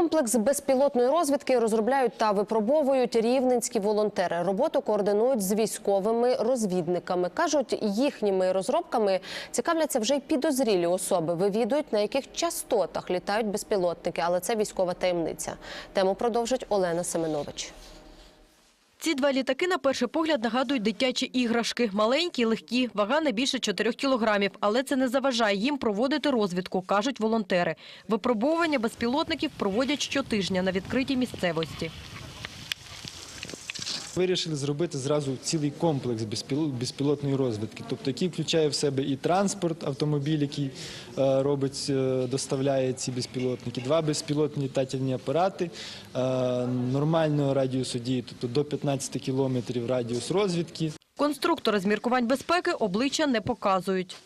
Комплекс безпілотної розвідки розробляють та випробовують рівненські волонтери. Роботу координують з військовими розвідниками. кажуть, їхніми розробками цікавляться вже й підозрілі особи. Вивідують на яких частотах літають безпілотники, але це військова таємниця. Тему продовжить Олена Семенович. Ці два літаки на перший погляд нагадують дитячі іграшки. Маленькі, легкі, вага не більше 4 кілограмів. Але це не заважає їм проводити розвідку, кажуть волонтери. Випробовування безпілотників проводять щотижня на відкритій місцевості. Вирішили зробити зразу цілий комплекс безпіл- безпілотної розвідки, тобто який включає в себе і транспорт, автомобіль, який е, робить, е, доставляє ці безпілотники, два безпілотні літательні апарати е, нормального радіусу дії, тобто до 15 кілометрів радіус розвідки. Конструктори з міркувань безпеки обличчя не показують.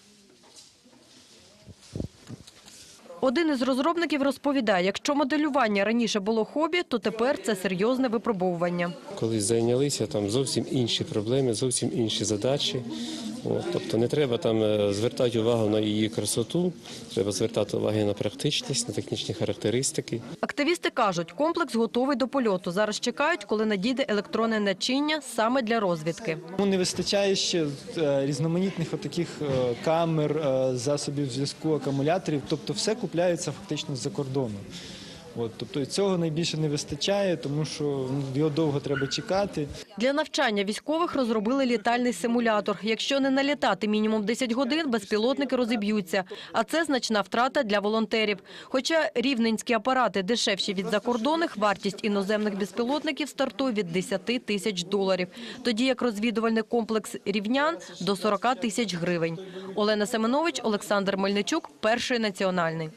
Один із розробників розповідає, якщо моделювання раніше було хобі, то тепер це серйозне випробовування. Коли зайнялися, там зовсім інші проблеми, зовсім інші задачі. От, тобто не треба там е, звертати увагу на її красоту, треба звертати увагу на практичність, на технічні характеристики. Активісти кажуть, комплекс готовий до польоту. Зараз чекають, коли надійде електронне начиння саме для розвідки. Тому не вистачає ще е, різноманітних отаких е, камер, засобів зв'язку, акумуляторів, тобто все купляється фактично з-за кордону. От, тобто цього найбільше не вистачає, тому що ну, його довго треба чекати. Для навчання військових розробили літальний симулятор. Якщо не налітати мінімум 10 годин, безпілотники розіб'ються. А це значна втрата для волонтерів. Хоча рівненські апарати дешевші від закордонних, вартість іноземних безпілотників стартує від 10 тисяч доларів. Тоді як розвідувальний комплекс рівнян – до 40 тисяч гривень. Олена Семенович, Олександр Мельничук, Перший національний.